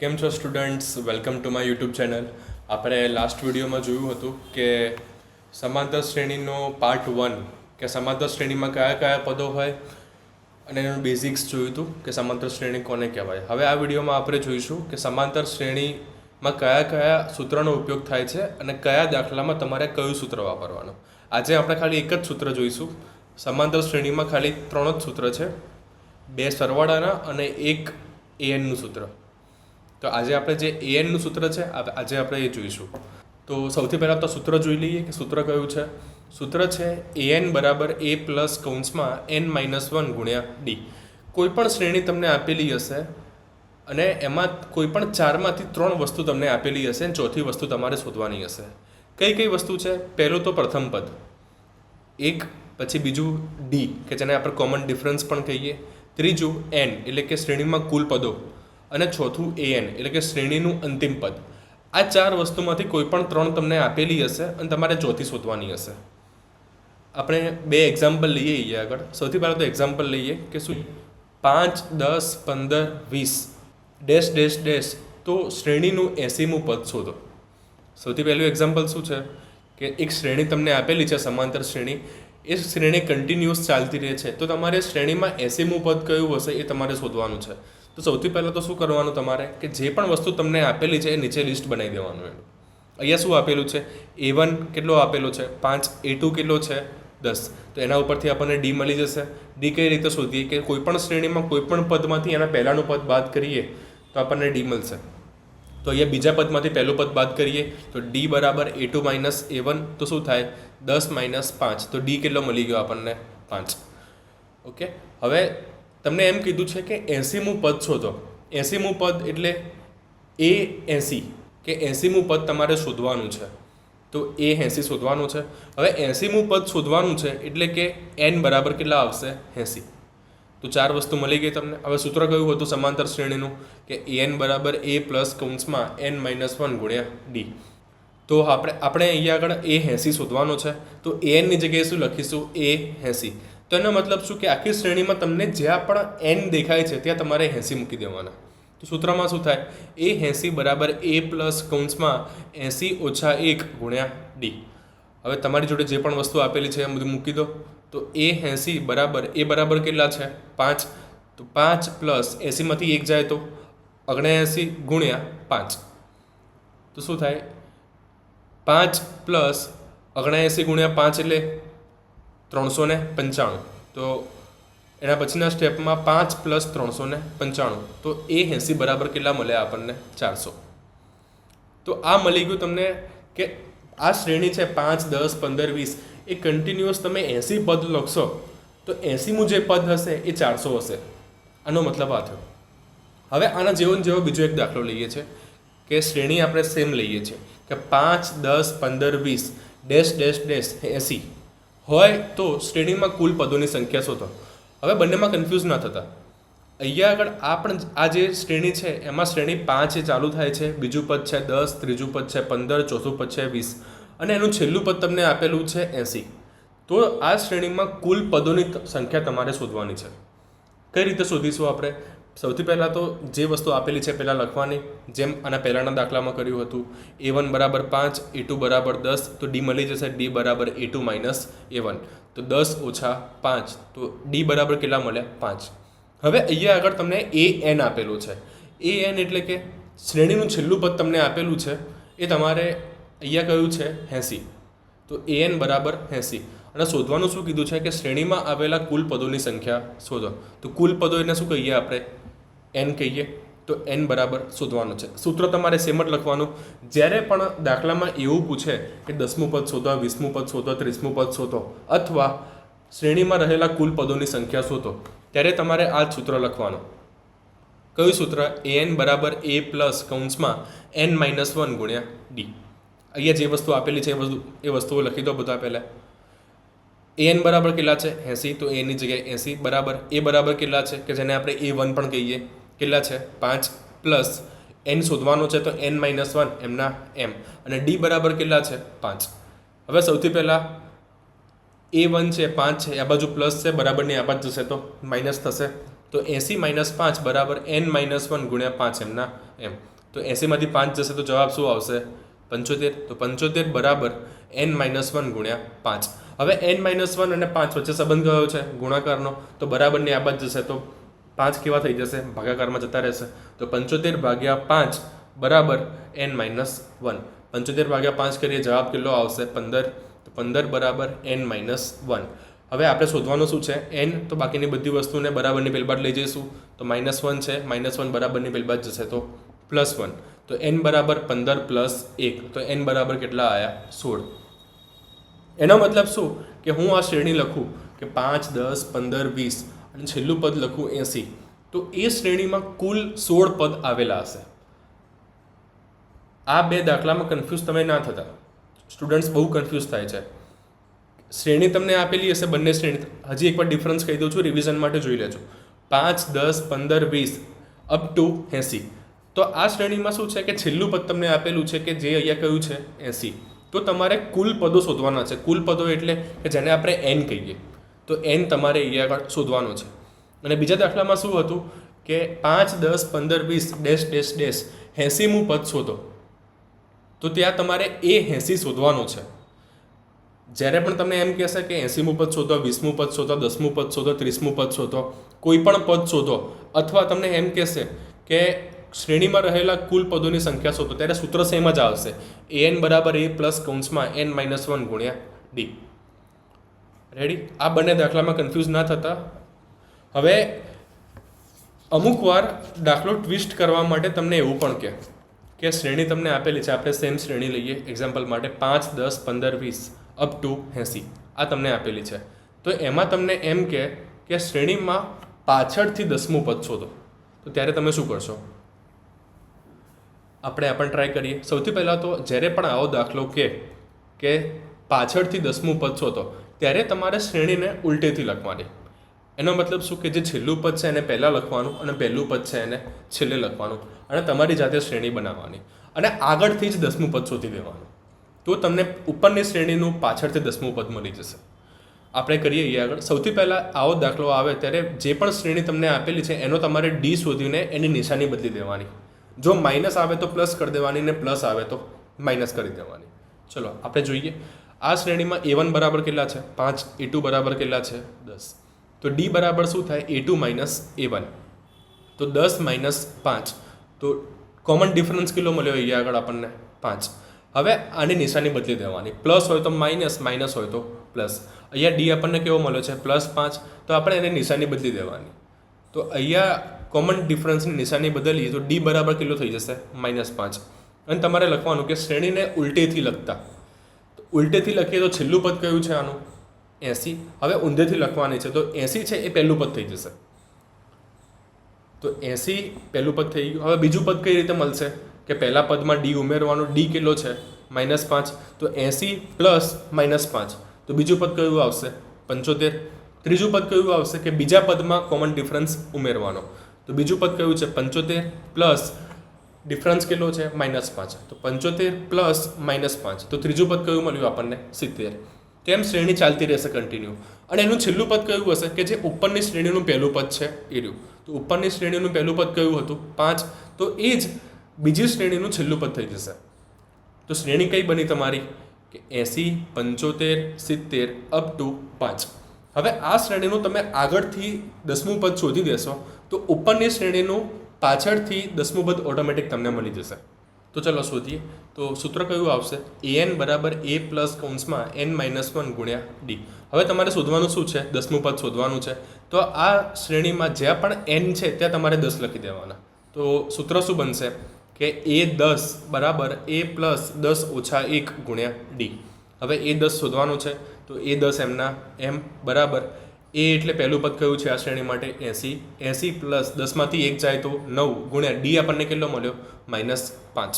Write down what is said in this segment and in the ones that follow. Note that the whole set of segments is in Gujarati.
કેમ છો students welcome to my YouTube channel આપણે લાસ્ટ વિડીયોમાં જોયું હતું કે સમાંતર શ્રેણીનો પાર્ટ વન કે સમાંતર શ્રેણીમાં કયા કયા પદો હોય અને એનું બેઝિક્સ જોયું હતું કે સમાંતર શ્રેણી કોને કહેવાય. હવે આ વિડીયોમાં આપણે જોઈશું કે સમાંતર શ્રેણીમાં કયા કયા સૂત્રનો ઉપયોગ થાય છે અને કયા દાખલામાં તમારે કયું સૂત્ર વાપરવાનું. આજે આપણે ખાલી એક જ સૂત્ર જોઈશું. સમાંતર શ્રેણીમાં ખાલી ત્રણ જ સૂત્ર છે. બે સરવાળાના અને એક એએનનું સૂત્ર. તો આજે આપણે જે એએનનું સૂત્ર છે આજે આપણે એ જોઈશું. તો સૌથી પહેલાં તો સૂત્ર જોઈ લઈએ કે સૂત્ર કયું છે? સૂત્ર છે એએન બરાબર એ પ્લસ કૌંસમાં એન માઇનસ વન ગુણ્યા ડી કોઈ પણ શ્રેણી તમને આપેલી હશે અને એમાં કોઈ પણ ચારમાંથી ત્રણ વસ્તુ તમને આપેલી હશે અને ચોથી વસ્તુ તમારે શોધવાની હશે. કઈ કઈ વસ્તુ છે? પહેલું તો પ્રથમ પદ. એક, પછી બીજું ડી કે જેને આપણે કોમન ડિફરન્સ પણ કહીએ. ત્રીજું એન એટલે કે શ્રેણીમાં કુલ પદો. અને ચોથું એએન એટલે કે શ્રેણીનું અંતિમ પદ. આ ચાર વસ્તુમાંથી કોઈ પણ ત્રણ તમને આપેલી હશે અને તમારે ચોથી શોધવાની હશે. આપણે બે એક્ઝામ્પલ લઈએ અહીંયા આગળ. સૌથી પહેલાં તો એક્ઝામ્પલ લઈએ કે શું? પાંચ, દસ, પંદર, વીસ. Dash dash dash. તો શ્રેણીનું એસીમું પદ શોધો. સૌથી પહેલું એક્ઝામ્પલ શું છે? કે એક શ્રેણી તમને આપેલી છે, સમાંતર શ્રેણી. એ શ્રેણી કન્ટિન્યુઅસ ચાલતી રહે છે. તો તમારે શ્રેણીમાં એસીમું પદ કયું હશે એ તમારે શોધવાનું છે. તો સૌથી પહેલાં તો શું કરવાનું તમારે? કે જે પણ વસ્તુ તમને આપેલી છે એ નીચે લિસ્ટ બનાવી દેવાનું એનું અહીંયા શું આપેલું છે? એ વન કેટલો આપેલો છે? પાંચ એ ટુ કેટલો છે? દસ. તો એના ઉપરથી આપણને ડી મળી જશે. ડી કઈ રીતે શોધીએ? કે કોઈપણ શ્રેણીમાં કોઈ પણ પદમાંથી એના પહેલાંનું પદ બાદ કરીએ તો આપણને ડી મળશે. તો અહીંયા બીજા પદમાંથી પહેલું પદ બાદ કરીએ તો ડી બરાબર A two minus A one તો શું થાય? દસ માઇનસ પાંચ. તો ડી કેટલો મળી ગયો આપણને? પાંચ. ઓકે? હવે તમને એમ કીધું છે કે એંસીમું પદ શોધો. એંસીમું પદ એટલે એ એંસી, કે એંસીમું પદ તમારે શોધવાનું છે. તો એ એંસી શોધવાનું છે. હવે એંસીમું પદ શોધવાનું છે એટલે કે એન બરાબર કેટલા આવશે? એંસી. તો ચાર વસ્તુ મળી ગઈ તમને. હવે સૂત્ર કયું હતું સમાંતર શ્રેણીનું? કે એન બરાબર એ પ્લસ કૌંસમાં એન માઇનસ વન ગુણ્યા ડી. તો આપણે આપણે અહીંયા આગળ એ એંસી શોધવાનો છે. તો એનની જગ્યાએ શું લખીશું? એ એંસી. તો એનો મતલબ શું કે આખી શ્રેણીમાં તમને જ્યાં પણ એન દેખાય છે, ત્યાં તમારે એંસી મૂકી દેવાના. તો સૂત્રમાં શું થાય? એ એંસી બરાબર એ પ્લસ કૌંસમાં એંસી ઓછા એક ગુણ્યા ડી હવે તમારી જોડે જે પણ વસ્તુ આપેલી છે એ બધું મૂકી દો. તો એ એંસી બરાબર, એ બરાબર કેટલા છે? પાંચ. તો પાંચ પ્લસ એંસીમાંથી એક જાય તો ઓગણએંસી ગુણ્યા પાંચ. તો શું થાય? પાંચ પ્લસ ઓગણએંસી ગુણ્યા પાંચ એટલે ત્રણસો ને પંચાણું. તો એના પછીના સ્ટેપમાં પાંચ પ્લસ ત્રણસો ને પંચાણું. તો એ એંસી બરાબર કેટલા મળ્યા આપણને? ચારસો. તો આ મળી ગયું તમને કે આ શ્રેણી છે પાંચ, દસ, પંદર, વીસ, એ કન્ટિન્યુઅસ તમે એંસી પદ લખશો, તો એંસીમું જે પદ હશે એ ચારસો હશે. આનો મતલબ આ થયો. હવે આના જેવો જેવો બીજો એક દાખલો લઈએ છીએ કે શ્રેણી આપણે સેમ લઈએ છીએ, કે પાંચ, દસ, પંદર, વીસ, ડેશ ડેશ ડેશ, એંસી. હોય તો શ્રેણીમાં કુલ પદોની સંખ્યા શોધો. હવે બંનેમાં કન્ફ્યુઝ ન થતા. અહીંયા આગળ આ પણ આ જે શ્રેણી છે, એમાં શ્રેણી પાંચ એ ચાલુ થાય છે. બીજું પદ છે દસ, ત્રીજું પદ છે પંદર, ચોથું પદ છે વીસ. અને એનું છેલ્લું પદ તમને આપેલું છે એંસી. તો આ શ્રેણીમાં કુલ પદોની સંખ્યા તમારે શોધવાની છે. કઈ રીતે શોધીશું આપણે? સૌથી પહેલાં તો જે વસ્તુ આપેલી છે પહેલાં લખવાની, જેમ આના પહેલાંના દાખલામાં કર્યું હતું એ વન બરાબર પાંચ એ ટુ બરાબર દસ, તો ડી મળી જશે ડી બરાબર A two minus A one તો દસ ઓછા પાંચ, તો ડી બરાબર કેટલા મળ્યા? પાંચ. હવે અહીંયા આગળ તમને એ એન આપેલું છે. એ એન એટલે કે શ્રેણીનું છેલ્લું પદ તમને આપેલું છે, એ તમારે અહીંયા કયું છે? એંસી. તો એ એન બરાબર એંસી. અને શોધવાનું શું કીધું છે કે શ્રેણીમાં આવેલા કુલ પદોની સંખ્યા શોધો. તો કુલ પદો એને શું કહીએ આપણે? એન કહીએ તો એન બરાબર શોધવાનું છે. સૂત્ર તમારે સેમ જ લખવાનું. જ્યારે પણ દાખલામાં એવું પૂછે કે દસમું પદ શોધો, વીસમું પદ શોધો, ત્રીસમું પદ શોધો અથવા શ્રેણીમાં રહેલા કુલ પદોની સંખ્યા શોધો, ત્યારે તમારે આ સૂત્ર લખવાનું. કયું સૂત્ર? એ એન બરાબર એ પ્લસ કૌંસમાં એન માઇનસ વન ગુણ્યા ડી અહીંયા જે વસ્તુ આપેલી છે, એ વસ્તુ, એ વસ્તુઓ લખી દો બધા પહેલાં. એ એન બરાબર કેટલા છે? એંસી. તો એની જગ્યાએ એંસી. બરાબર. એ બરાબર કેટલા છે? કે જેને આપણે એ વન પણ કહીએ. કેટલા છે? પાંચ પ્લસ એન શોધવાનો છે તો એન માઇનસ વન એમના એમ અને ડી બરાબર કેટલા છે? પાંચ. હવે સૌથી પહેલાં એ વન છે, પાંચ છે, આ બાજુ પ્લસ છે બરાબરની આ બાજુ જશે તો માઇનસ થશે. તો એંસી માઇનસ પાંચ બરાબર એન માઇનસ વન ગુણ્યા પાંચ, એમના એમ તો એંસીમાંથી પાંચ જશે તો જવાબ શું આવશે? પંચોતેર. તો પંચોતેર બરાબર એન માઇનસ વન ગુણ્યા પાંચ. હવે એન માઇનસ વન અને પાંચ વચ્ચે સંબંધ કયો છે? ગુણાકારનો. તો બરાબરની આ બાજુ જશે તો પાંચ કેવા થઈ જશે? ભાગાકારમાં જતા રહેશે. તો પંચોતેર ભાગ્યા પાંચ બરાબર એન માઇનસ વન. પંચોતેર ભાગ્યા પાંચ કરીએ, જવાબ કેટલો આવશે? પંદર. તો પંદર બરાબર એન માઇનસ વન. હવે આપણે શોધવાનું શું છે? એન તો બાકીની બધી વસ્તુને બરાબરની પહેલબાદ લઈ જઈશું. તો માઇનસ વન છે, માઇનસ વન બરાબરની પહેલબાદ જશે તો પ્લસ વન. તો એન બરાબર પંદર પ્લસ એક. તો એન બરાબર કેટલા આવ્યા સોળ. એનો મતલબ શું? કે હું આ શ્રેણી લખું કે પાંચ, દસ, પંદર, વીસ. અને છેલ્લું પદ લખું એંસી. તો એ શ્રેણીમાં કુલ સોળ પદ આવેલા હશે. આ બે દાખલામાં કન્ફ્યુઝ તમે ના થતા. સ્ટુડન્ટ્સ બહુ કન્ફ્યુઝ થાય છે. શ્રેણી તમને આપેલી હશે બંને શ્રેણી. હજી એકવાર ડિફરન્સ કહી દઉં છું રિવિઝન માટે જોઈ લેજો. પાંચ, દસ, પંદર, વીસ અપ ટુ એંસી. તો આ શ્રેણીમાં શું છે કે છેલ્લું પદ તમને આપેલું છે કે જે અહીંયા કયું છે? એંસી. તો તમારે કુલ પદો શોધવાના છે. કુલ પદો એટલે કે જેને આપણે એન કહીએ. તો એન તમારે અહીંયા આગળ શોધવાનો છે. અને બીજા દાખલામાં શું હતું કે પાંચ, દસ, પંદર, વીસ, ડેશ ડેશ ડેશ એંસીમું પદ શોધો. તો ત્યાં તમારે એ એંસી શોધવાનું છે. જ્યારે પણ તમને એમ કહેશે કે એંસીમું પદ શોધો, વીસમું પદ શોધો, દસમું પદ શોધો, ત્રીસમું પદ શોધો, કોઈ પણ પદ શોધો, અથવા તમને એમ કહેશે કે શ્રેણીમાં રહેલા કુલ પદોની સંખ્યા શોધો, ત્યારે સૂત્ર સેમ જ આવશે. એ એન બરાબર એ પ્લસ કૌંસમાં એન માઇનસ વન ગુણ્યા ડી રેડી આ બંને દાખલામાં કન્ફ્યુઝ ના થતા. હવે અમુક વાર દાખલો ટ્વિસ્ટ કરવા માટે તમને એવું પણ કહે કે શ્રેણી તમને આપેલી છે. આપણે સેમ શ્રેણી લઈએ. એક્ઝામ્પલ માટે પાંચ, દસ, પંદર, વીસ અપ ટુ એંસી. આ તમને આપેલી છે. તો એમાં તમને એમ કહે કે શ્રેણીમાં પાછળથી દસમું પદ શોધો. તો ત્યારે તમે શું કરશો? આપણે આપણ ટ્રાય કરીએ. સૌથી પહેલાં તો જ્યારે પણ આવો દાખલો કે કે પાછળથી દસમું પદ શોધો ત્યારે તમારે શ્રેણીને ઉલટેથી લખવાની એનો મતલબ શું કે જે છેલ્લું પદ છે એને પહેલાં લખવાનું અને પહેલું પદ છે એને છેલ્લે લખવાનું અને તમારી જાતે શ્રેણી બનાવવાની અને આગળથી જ દસમું પદ શોધી દેવાનું. તો તમને ઉપરની શ્રેણીનું પાછળથી દસમું પદ મળી જશે. આપણે કરીએ એ આગળ. સૌથી પહેલાં આવો દાખલો આવે ત્યારે જે પણ શ્રેણી તમને આપેલી છે એનો તમારે ડી શોધીને એની નિશાની બદલી દેવાની. જો માઇનસ આવે તો પ્લસ કરી દેવાની ને પ્લસ આવે તો માઇનસ કરી દેવાની. ચલો, આપણે જોઈએ. આ શ્રેણીમાં એ વન બરાબર કેટલા છે? પાંચ. એ ટુ બરાબર કેટલા છે? દસ. તો ડી બરાબર શું થાય? A two minus A one તો દસ માઇનસ પાંચ. તો કોમન ડિફરન્સ કેટલો મળ્યો? અહીંયા આગળ આપણને પાંચ. હવે આની નિશાની બદલી દેવાની. પ્લસ હોય તો માઇનસ માઇનસ હોય તો પ્લસ અહીંયા ડી આપણને કેવો મળ્યો છે? પ્લસ પાંચ. તો આપણે એને નિશાની બદલી દેવાની. તો અહીંયા કોમન ડિફરન્સની નિશાની બદલીએ તો ડી બરાબર કેટલો થઈ જશે? માઇનસ પાંચ. અને તમારે લખવાનું કે શ્રેણીને ઉલટેથી લખતા. ઉલટેથી લખીએ તો છેલ્લું પદ કયું છે આનું? એંસી. હવે ઊંધેથી લખવાની છે. તો એંસી છે એ પહેલું પદ થઈ જશે. તો એંસી પહેલું પદ થઈ ગયું. હવે બીજું પદ કઈ રીતે મળશે? કે પહેલા પદમાં ડી ઉમેરવાનું, ડી કેટલો છે? માઇનસ પાંચ. તો એંસી પ્લસ માઇનસ પાંચ. તો બીજું પદ કયું આવશે? પંચોતેર. ત્રીજું પદ કયું આવશે? કે બીજા પદમાં કોમન ડિફરન્સ ઉમેરવાનો. તો બીજું પદ કયું છે? પંચોતેર પ્લસ ડિફરન્સ કેટલો છે? માઇનસ પાંચ. તો પંચોતેર પ્લસ માઇનસ પાંચ. તો ત્રીજું પદ કયું મળ્યું આપણને? સિત્તેર. તેમ શ્રેણી ચાલતી રહેશે કન્ટિન્યુ અને એનું છેલ્લું પદ કયું હશે? કે જે ઉપરની શ્રેણીનું પહેલું પદ છે, એ રહ્યું. તો ઉપરની શ્રેણીનું પહેલું પદ કયું હતું? પાંચ. તો એ જ બીજી શ્રેણીનું છેલ્લું પદ થઈ જશે. તો શ્રેણી કઈ બની તમારી? કે એંસી, પંચોતેર, સિત્તેર, અપ ટુ પાંચ. હવે આ શ્રેણીનું તમે આગળથી દસમું પદ શોધી દેશો. તો ઉપરની શ્રેણીનું પાછળથી દસમું પદ ઓટોમેટિક તમને મળી જશે. તો ચલો શોધીએ. તો સૂત્ર કયું આવશે? એ એન બરાબર એ પ્લસ કૌંસમાં એન માઇનસ વન ગુણ્યા ડી હવે તમારે શોધવાનું શું છે? દસમું પદ શોધવાનું છે. તો આ શ્રેણીમાં જ્યાં પણ એન છે, ત્યાં તમારે દસ લખી દેવાના. તો સૂત્ર શું બનશે? કે એ દસ બરાબર એ પ્લસ દસ ઓછા એક ગુણ્યા ડી હવે એ દસ શોધવાનું છે. તો એ દસ એમના એમ બરાબર એ એટલે પહેલું પદ કયું છે આ શ્રેણી માટે? એંસી. એંસી પ્લસ દસમાંથી એક જાય તો નવ ગુણ્યા ડી આપણને કેટલો મળ્યો? માઇનસ પાંચ.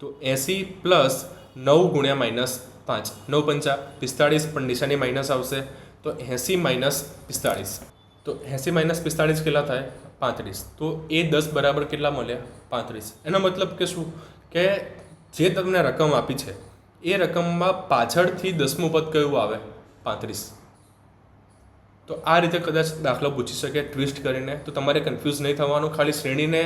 તો એંસી પ્લસ નવ ગુણ્યા માઇનસ પાંચ. નવ પંચા પિસ્તાળીસ, પણ નિશાની માઇનસ આવશે. તો એંસી માઇનસ પિસ્તાળીસ. તો એંસી માઇનસ પિસ્તાળીસ કેટલા થાય? પાંત્રીસ. તો એ દસ બરાબર કેટલા મળ્યા? પાંત્રીસ. એનો મતલબ કે શું? કે જે તમને રકમ આપી છે, એ રકમમાં પાછળથી દસમું પદ કયું આવે? પાંત્રીસ. તો આ રીતે કદાચ દાખલો પૂછી શકે ટ્વિસ્ટ કરીને. તો તમારે કન્ફ્યુઝ નહીં થવાનું. ખાલી શ્રેણીને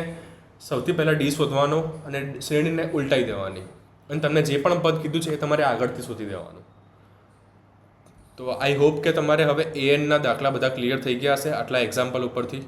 સૌથી પહેલાં ડી શોધવાનો અને શ્રેણીને ઉલટાઈ દેવાની. અને તમને જે પણ પદ કીધું છે એ તમારે આગળથી શોધી દેવાનું. તો આઈ હોપ કે તમારે હવે એએનના દાખલા બધા ક્લિયર થઈ ગયા હશે આટલા એક્ઝામ્પલ ઉપરથી.